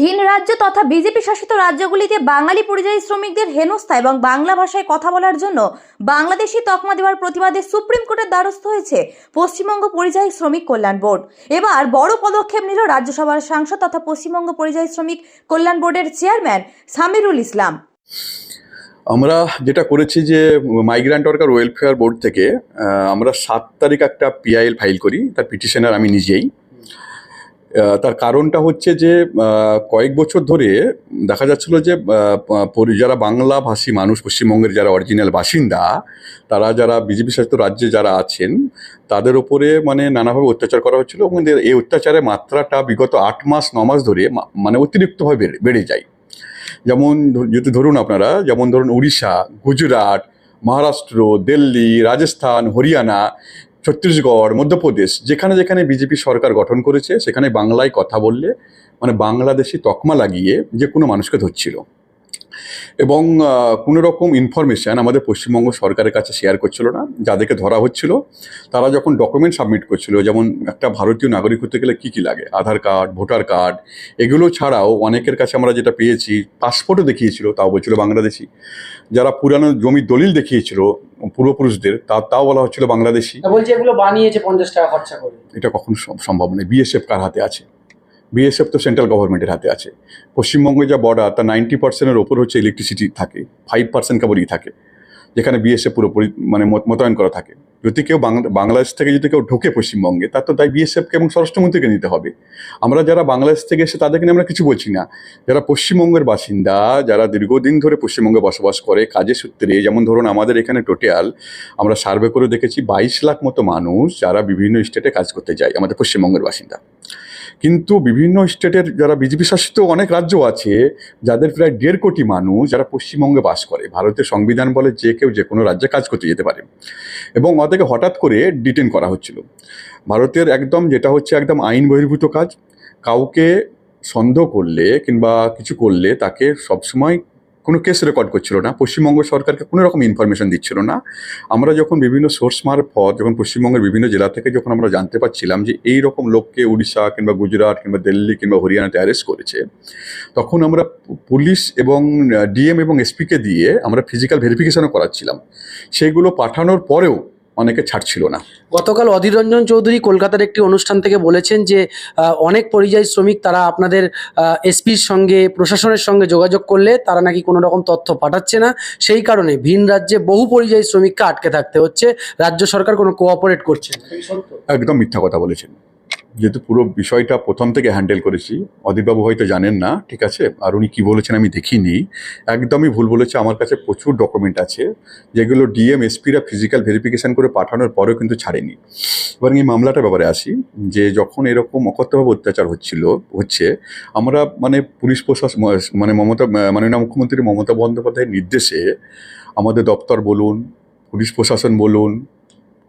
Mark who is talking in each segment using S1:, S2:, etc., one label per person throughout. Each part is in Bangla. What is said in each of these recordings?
S1: ভিন রাজ্য তথা বিজেপি শাসিত রাজ্যগুলিতে বাঙালি পরিযায়ী শ্রমিকদের হেনস্থা এবং বাংলা ভাষায় কথা বলার জন্য বাংলাদেশি তকমা দেওয়ার প্রতিবাদে সুপ্রিম কোর্টের দ্বারস্থ হয়েছে পশ্চিমবঙ্গ পরিযায়ী শ্রমিক কল্যাণ বোর্ড। এবার বড় পদক্ষেপ নিল রাজ্যসভার সাংসদ তথা পশ্চিমবঙ্গ পরিযায়ী শ্রমিক কল্যাণ বোর্ডের চেয়ারম্যান সামিরুল ইসলাম।
S2: আমরা যেটা করেছি যে মাইগ্রান্ট ওয়ার্কার ওয়েলফেয়ার বোর্ড থেকে আমরা সাত তারিখ একটা পিআইএল ফাইল করি, তার পিটিশনার আমি নিজেই। তার কারণটা হচ্ছে যে কয়েক বছর ধরে দেখা যাচ্ছিল যে যারা বাংলা ভাষী মানুষ, পশ্চিমবঙ্গের যারা অরিজিনাল বাসিন্দা, তারা যারা বিজেপি শাসিত রাজ্যে যারা আছেন, তাদের উপরে মানে নানাভাবে অত্যাচার করা হচ্ছিল এবং এই অত্যাচারের মাত্রাটা বিগত আট মাস, ন মাস ধরে মানে অতিরিক্তভাবে বেড়ে যায়। যেমন যদি ধরুন আপনারা, যেমন ধরুন উড়িষ্যা, গুজরাট, মহারাষ্ট্র, দিল্লি, রাজস্থান, হরিয়ানা ছত্তিশগড়, মধ্যপ্রদেশ, যেখানে যেখানে বিজেপি সরকার গঠন করেছে, সেখানে বাংলায় কথা বললে মানে বাংলাদেশি তকমা লাগিয়ে যে কোনো মানুষকে ধরছিল। এবং কোনো রকম ইনফরমেশান আমাদের পশ্চিমবঙ্গ সরকারের কাছে শেয়ার করছিল না যাদেরকে ধরা হচ্ছিল তারা যখন ডকুমেন্ট সাবমিট করছিল যেমন একটা ভারতীয় নাগরিক হতে গেলে কী কী লাগে? আধার কার্ড ভোটার কার্ড এগুলো ছাড়াও অনেকের কাছে আমরা যেটা পেয়েছি পাসপোর্টও দেখিয়েছিল তাও বলছিল বাংলাদেশি। যারা পুরানো জমির দলিল দেখিয়েছিল পূর্বপুরুষদের তা তাও বলা হচ্ছিল বাংলাদেশি।
S3: বলছি এগুলো বানিয়েছে পঞ্চাশ টাকা খরচা করে।
S2: এটা কখনো সম- সম্ভব নয় বিএসএফ কার হাতে আছে? বিএসএফ তো সেন্ট্রাল গভর্নমেন্টের হাতে আছে। পশ্চিমবঙ্গে যা বর্ডার তার নাইনটি পার্সেন্টের ওপর হচ্ছে ইলেকট্রিসিটি থাকে। ফাইভ পার্সেন্ট কেবলই থাকে, যেখানে বিএসএফ পুরোপুরি মানে মোতায়েন করা থাকে। যদি কেউ বাংলা- বাংলাদেশ থেকে যদি কেউ ঢোকে পশ্চিমবঙ্গে, তার তো তাই বিএসএফকে এবং স্বরাষ্ট্রমন্ত্রীকে নিতে হবে। আমরা যারা বাংলাদেশ থেকে এসে তাদেরকে নিয়ে আমরা কিছু বলছি না। যারা পশ্চিমবঙ্গের বাসিন্দা, যারা দীর্ঘদিন ধরে পশ্চিমবঙ্গে বসবাস করে, কাজের সূত্রে, যেমন ধরুন আমাদের এখানে টোটাল, আমরা সার্ভে করে দেখেছি বাইশ লাখ মতো মানুষ যারা বিভিন্ন স্টেটে কাজ করতে যায়, আমাদের পশ্চিমবঙ্গের বাসিন্দা। কিন্তু বিভিন্ন স্টেটের যারা বিজেপি শাসিত অনেক রাজ্য আছে, যাদের প্রায় দেড় কোটি মানুষ যারা পশ্চিমবঙ্গে বাস করে, ভারতের সংবিধান বলে যে কেউ যে কোনো রাজ্যে কাজ করতে যেতে পারে। এবং ওদেরকে হঠাৎ করে ডিটেন করা হচ্ছিল। ভারতের একদম যেটা হচ্ছে একদম আইন বহির্ভূত কাজ, কাউকে সন্দেহ করলে কিংবা কিছু করলে তাকে সবসময় কোনো কেস রেকর্ড করছিল না, পশ্চিমবঙ্গ সরকারকে কোনো রকম ইনফরমেশন দিচ্ছিল না। আমরা যখন বিভিন্ন সোর্স মার পর, যখন পশ্চিমবঙ্গের বিভিন্ন জেলা থেকে যখন আমরা জানতে পারছিলাম যে এই রকম লোককে উড়িষ্যা কিংবা গুজরাট কিংবা দিল্লি কিংবা হরিয়ানাতে অ্যারেস্ট করেছে, তখন আমরা পুলিশ এবং ডিএম এবং এসপিকে দিয়ে আমরা ফিজিক্যাল ভেরিফিকেশনও করাচ্ছিলাম। সেগুলো পাঠানোর পরেও অনেকে ছাড়ছিল না।
S3: গতকাল অধীর রঞ্জন চৌধুরী কলকাতার একটি অনুষ্ঠান থেকে বলেছেন যে অনেক পরিযায়ী শ্রমিক তারা আপনাদের এসপির সঙ্গে প্রশাসনের সঙ্গে যোগাযোগ করলে তারা নাকি কোনো রকম তথ্য পাঠাচ্ছে না। সেই কারণে ভিন রাজ্যে বহু পরিযায়ী শ্রমিককে আটকে থাকতে হচ্ছে। রাজ্য সরকার কোনো কোঅপারেট করছে
S2: একদম মিথ্যা কথা বলেছেন। যেহেতু পুরো বিষয়টা প্রথম থেকে হ্যান্ডেল করেছি, অদিতবাবু হয়তো জানেন না, ঠিক আছে? আর উনি কী বলেছেন আমি দেখিনি। একদমই ভুল বলেছে, আমার কাছে প্রচুর ডকুমেন্ট আছে, যেগুলো ডিএম এসপিরা ফিজিক্যাল ভেরিফিকেশন করে পাঠানোর পরেও কিন্তু ছাড়েনি। এবার এই মামলাটার ব্যাপারে আসি, যে যখন এরকম অকথ্যভাবে অত্যাচার হচ্ছিল, হচ্ছে, আমরা মানে পুলিশ প্রশাসন মানে মমতা মাননীয় মুখ্যমন্ত্রী মমতা বন্দ্যোপাধ্যায়ের নির্দেশে আমাদের দপ্তর বলুন, পুলিশ প্রশাসন বলুন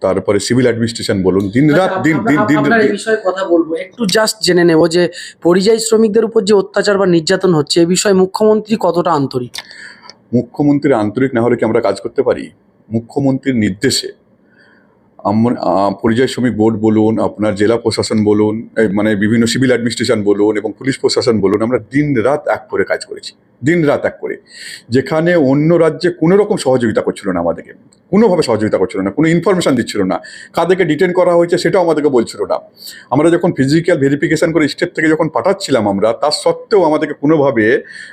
S2: তারপরে সিভিল অ্যাডমিনিস্ট্রেশন বলুন দিন রাত দিন দিন দিন
S3: এই বিষয়ে কথা বলব। একটু জাস্ট জেনে নেব যে পরিযায়ী শ্রমিকদের উপর যে অত্যাচার বা নির্যাতন হচ্ছে এ বিষয়ে মুখ্যমন্ত্রী কতটা আন্তরিক?
S2: মুখ্যমন্ত্রীর আন্তরিক না হলে কি আমরা কাজ করতে পারি? মুখ্যমন্ত্রীর নির্দেশে পরিযায়ী শ্রমিক বোর্ড বলুন, আপনার জেলা প্রশাসন বলুন মানে বিভিন্ন সিভিল অ্যাডমিনিস্ট্রেশন বলুন এবং পুলিশ প্রশাসন বলুন, আমরা দিন রাত এক করে কাজ করেছি। দিন রাত এক করে। যেখানে অন্য রাজ্যে কোনো রকম সহযোগিতা করছিল না আমাদেরকে। কোনোভাবে সহযোগিতা করছিল না, কোনো ইনফরমেশন দিচ্ছিল না। কাদেরকে ডিটেন করা হয়েছে সেটাও আমাদেরকে বলছিল না। আমরা যখন ফিজিক্যাল ভেরিফিকেশন করে স্টেট থেকে যখন পাঠাচ্ছিলাম আমরা, তার সত্ত্বেও আমাদেরকে কোনোভাবে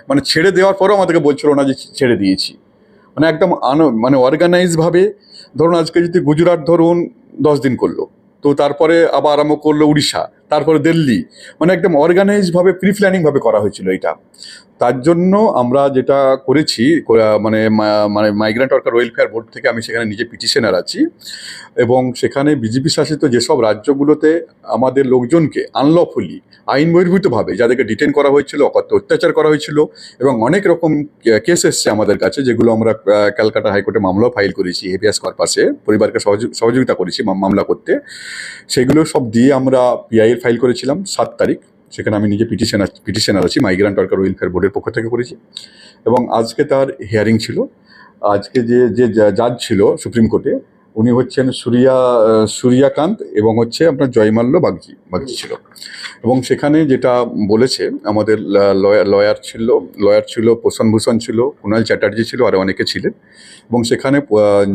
S2: মানে ছেড়ে দেওয়ার পরেও আমাদেরকে বলছিল না যে ছেড়ে দিয়েছি। মানে একদম আন মানে অর্গানাইজভাবে ধরুন আজকে যদি গুজরাট ধরুন দশ দিন করল, তো তারপরে আবার আরম্ভ করল উড়িষ্যা, তারপরে দিল্লি মানে একদম অর্গানাইজভাবে প্রি প্ল্যানিংভাবে করা হয়েছিল এটা। তার জন্য আমরা যেটা করেছি মানে মানে মাইগ্রেন্ট ওয়ার্কার ওয়েলফেয়ার বোর্ড থেকে আমি সেখানে নিজে পিটিশনার আছি এবং সেখানে বিজেপি শাসিত যেসব রাজ্যগুলোতে আমাদের লোকজনকে আনলফুলি আইন বহির্ভূতভাবে যাদেরকে ডিটেন করা হয়েছিল, অকথ্য অত্যাচার করা হয়েছিল এবং অনেক রকম কেস এসছে আমাদের কাছে যেগুলো আমরা ক্যালকাটা হাইকোর্টে মামলাও ফাইল করেছি হেভিয়াস কর্পাসে পরিবারকে সহযোগ- সহযোগিতা করেছি মামলা করতে। সেগুলো সব দিয়ে আমরা পিআইএল ফাইল করেছিলাম সাত তারিখ। সেখানে আমি নিজে পিটিশনার পিটিশনার আছি মাইগ্রান্ট ওয়ার্কার ওয়েলফেয়ার বোর্ডের পক্ষ থেকে করেছি। এবং আজকে তার হিয়ারিং ছিল। আজকে যে যে জাজ ছিল সুপ্রিম কোর্টে, উনি হচ্ছেন সূর্যা সূর্যাকান্ত এবং হচ্ছে আপনার জয়মাল্য বাগজি বাগজি ছিল। এবং সেখানে যেটা বলেছে, আমাদের লয়ার ছিল লয়ার ছিল প্রসন্ন ভূষণ ছিল কুণাল চ্যাটার্জি ছিল আরও অনেকে ছিলেন। এবং সেখানে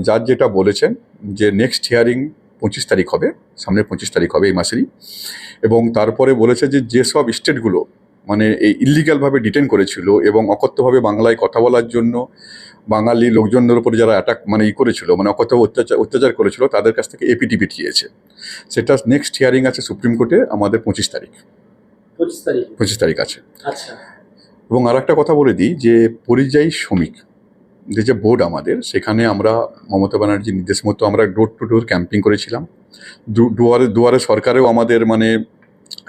S2: যার যেটা বলেছেন যে নেক্সট হিয়ারিং পঁচিশ তারিখ হবে সামনের পঁচিশ তারিখ হবে এই মাসেরই। এবং তারপরে বলেছে যে যেসব স্টেটগুলো মানে এই ইলিগালভাবে ডিটেন করেছিল এবং অকথ্যভাবে বাংলায় কথা বলার জন্য বাঙালি লোকজনদের উপরে যারা অ্যাটাক মানে ই করেছিল মানে অকথ্য অত্যাচার অত্যাচার করেছিল তাদের কাছ থেকে এপিটি পিটিয়েছে সেটা নেক্সট হিয়ারিং আছে সুপ্রিম কোর্টে আমাদের পঁচিশ তারিখ।
S3: পঁচিশ তারিখ।
S2: পঁচিশ তারিখ আছে।
S3: আচ্ছা।
S2: এবং আর একটা কথা বলে দিই যে পরিযায়ী শ্রমিক যে যে বোর্ড আমাদের, সেখানে আমরা মমতা ব্যানার্জির নির্দেশ মতো আমরা ডোর টু ডোর ক্যাম্পিং করেছিলাম। দুয়ারে দুয়ারে সরকারেও আমাদের মানে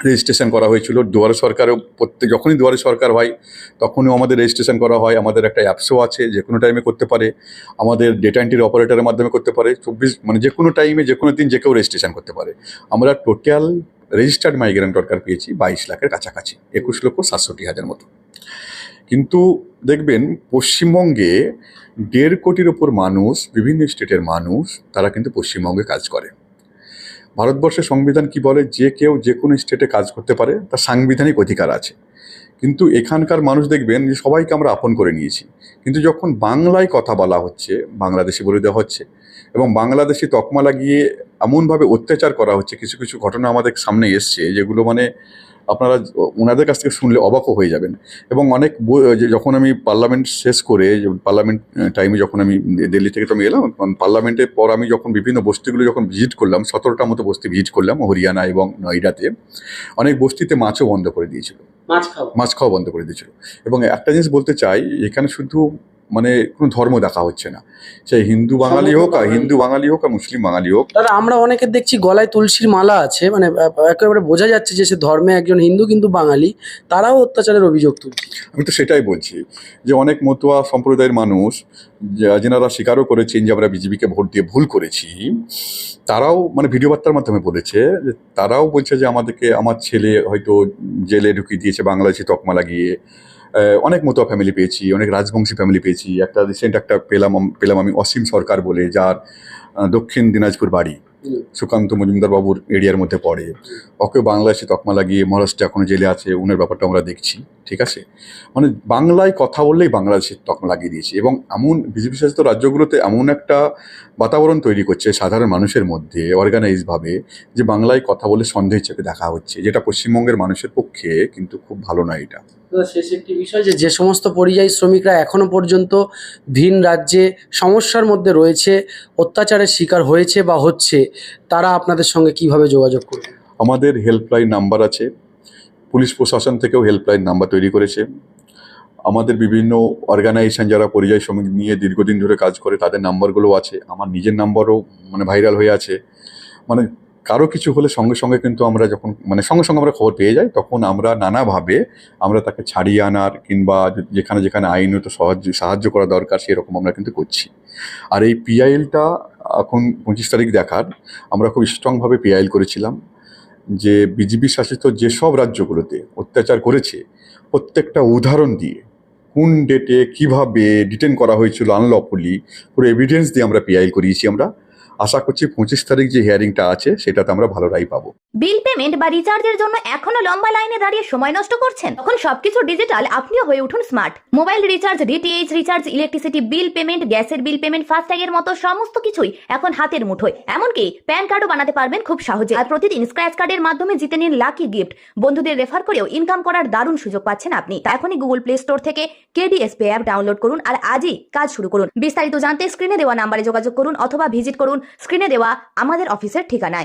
S2: রেজিস্ট্রেশন করা হয়েছিল। দুয়ারে সরকারেও প্রত্যেক, যখনই দুয়ারে সরকার হয় তখনও আমাদের রেজিস্ট্রেশন করা হয়। আমাদের একটা অ্যাপসও আছে, যে কোনো টাইমে করতে পারে। আমাদের ডেটা এন্ট্রির অপারেটরের মাধ্যমে করতে পারে। চব্বিশ মানে যে কোনো টাইমে যে কোনো দিন যে কেউ রেজিস্ট্রেশন করতে পারে। আমরা টোটাল রেজিস্টার্ড মাইগ্রেন্ট ওয়ার্কার পেয়েছি, বাইশ লাখের কাছাকাছি, একুশ লক্ষ সাতষট্টি হাজার মতো। কিন্তু দেখবেন পশ্চিমবঙ্গে দেড় কোটির ওপর মানুষ, বিভিন্ন স্টেটের মানুষ, তারা কিন্তু পশ্চিমবঙ্গে কাজ করে। ভারতবর্ষের সংবিধান কি বলে? যে কেউ যে কোনো স্টেটে কাজ করতে পারে, তার সাংবিধানিক অধিকার আছে। কিন্তু এখানকার মানুষ দেখবেন যে সবাইকে আমরা আপন করে নিয়েছি। কিন্তু যখন বাংলায় কথা বলা হচ্ছে, বাংলাদেশি বলে দেওয়া হচ্ছে এবং বাংলাদেশি তকমা লাগিয়ে এমনভাবে অত্যাচার করা হচ্ছে, কিছু কিছু ঘটনা আমাদের সামনে এসছে, যেগুলো মানে আপনারা ওনাদের কাছ থেকে শুনলে অবাকও হয়ে যাবেন। এবং অনেক যখন আমি পার্লামেন্ট শেষ করে পার্লামেন্ট টাইমে যখন আমি দিল্লি থেকে তো আমি এলাম পার্লামেন্টের পর আমি যখন বিভিন্ন বস্তিগুলো যখন ভিজিট করলাম সতেরোটা মতো বস্তি ভিজিট করলাম হরিয়ানা এবং নয়ডাতে অনেক বস্তিতে মাছও বন্ধ করে দিয়েছিল।
S3: মাছ খাওয়া
S2: বন্ধ করে দিয়েছিল। এবং একটা জিনিস বলতে চাই এখানে শুধু মানে কোনো ধর্ম দেখা হচ্ছে না। সে হিন্দু বাঙালি হোক আর হিন্দু বাঙালি হোক আর মুসলিম বাঙালি হোক।
S3: দাদা আমরা অনেকে দেখছি গলায় তুলসীর মালা আছে মানে একেবারে বোঝা যাচ্ছে যে সে ধর্মে একজন হিন্দু কিন্তু বাঙালি তারাও অত্যাচারের অভিযোগ তুলছে।
S2: আমি তো সেটাই বলছি যে অনেক মতুয়া সম্প্রদায়ের মানুষ যেনারা স্বীকারও করেছেন যে আমরা বিজেপিকে ভোট দিয়ে ভুল করেছি তারাও মানে ভিডিও বার্তার মাধ্যমে বলেছে যে তারাও বলছে যে আমাদেরকে আমার ছেলে হয়তো জেলে ঢুকিয়ে দিয়েছে বাংলাদেশি তকমা লাগিয়ে। অনেক মতুয়া ফ্যামিলি পেয়েছি অনেক রাজবংশী ফ্যামিলি পেয়েছি। একটা রিসেন্ট একটা পেলাম পেলাম আমি অসীম সরকার বলে যার দক্ষিণ দিনাজপুর বাড়ি সুকান্ত মজুমদার বাবুর এরিয়ার মধ্যে পড়ে। ওকে বাংলাদেশে তকমা লাগিয়ে মহারাষ্ট্রে এখনও জেলে আছে উনার ব্যাপারটা আমরা দেখছি ঠিক আছে? মানে বাংলায় কথা বললেই বাংলাদেশের তকমা লাগিয়ে দিয়েছে এবং এমন বিজেপি শাসিত রাজ্যগুলোতে এমন একটা বাতাবরণ তৈরি করছে সাধারণ মানুষের মধ্যে অর্গানাইজভাবে যে বাংলায় কথা বলে সন্দেহ চোখে দেখা হচ্ছে যেটা পশ্চিমবঙ্গের মানুষের পক্ষে কিন্তু খুব ভালো নয় এটা।
S3: শেষ একটি বিষয় যে যে সমস্ত পরিযায়ী শ্রমিকরা এখনও পর্যন্ত ভিন রাজ্যে সমস্যার মধ্যে রয়েছে অত্যাচারের শিকার হয়েছে বা হচ্ছে তারা আপনাদের সঙ্গে কীভাবে যোগাযোগ করবে?
S2: আমাদের হেল্পলাইন নাম্বার আছে পুলিশ প্রশাসন থেকেও হেল্পলাইন নাম্বার তৈরি করেছে। আমাদের বিভিন্ন অর্গানাইজেশন যারা পরিযায়ী শ্রমিক নিয়ে দীর্ঘদিন ধরে কাজ করে, তাদের নাম্বারগুলো আছে। আমার নিজের নাম্বারও মানে ভাইরাল হয়ে আছে। মানে কারও কিছু হলে সঙ্গে সঙ্গে কিন্তু আমরা যখন মানে সঙ্গে সঙ্গে আমরা খবর পেয়ে যাই, তখন আমরা নানাভাবে আমরা তাকে ছাড়িয়ে আনার কিংবা যেখানে যেখানে আইনত সাহায্য সাহায্য করা দরকার, সেরকম আমরা কিন্তু করছি। আর এই পিআইএলটা এখন পঁচিশ তারিখ দেখার, আমরা খুব স্ট্রংভাবে পিআইএল করেছিলাম। যে বিজেপি শাসিত যেসব রাজ্যগুলোতে অত্যাচার করেছে, প্রত্যেকটা উদাহরণ দিয়ে কোন ডেটে কীভাবে ডিটেন করা হয়েছিল আনলফুলি পুরো এভিডেন্স দিয়ে আমরা পিআইল করিয়েছি আমরা। আশা করছি পঁচিশ তারিখ যে হিয়ারিংটা আছে, সেটাতে আমরা ভালো রায় পাবো।
S1: বিল পেমেন্ট বা রিচার্জের জন্য এখনও লম্বা লাইনে দাঁড়িয়ে সময় নষ্ট করছেন? তখন সবকিছু ডিজিটাল আপনিও হয়ে উঠুন smart mobile recharge DTH recharge electricity bill payment গ্যাসের বিল পেমেন্ট ফাস্ট্যাগের মতো সমস্ত কিছুই এখন হাতের মুঠোয়। এমনকি প্যান কার্ডও বানাতে পারবেন খুব সহজে। আর প্রতিদিন স্ক্র্যাচ কার্ডের মাধ্যমে জিতে নিন লাকি গিফট বন্ধুদের রেফার করেও ইনকাম করার দারুণ সুযোগ পাচ্ছেন আপনি। এখনই গুগল প্লে স্টোর থেকে কেডিএসপি অ্যাপ ডাউনলোড করুন আর আজই কাজ শুরু করুন। বিস্তারিত জানতে স্ক্রিনে দেওয়া নাম্বারে যোগাযোগ করুন অথবা ভিজিট করুন স্ক্রিনে দেওয়া আমাদের অফিসের ঠিকানায়।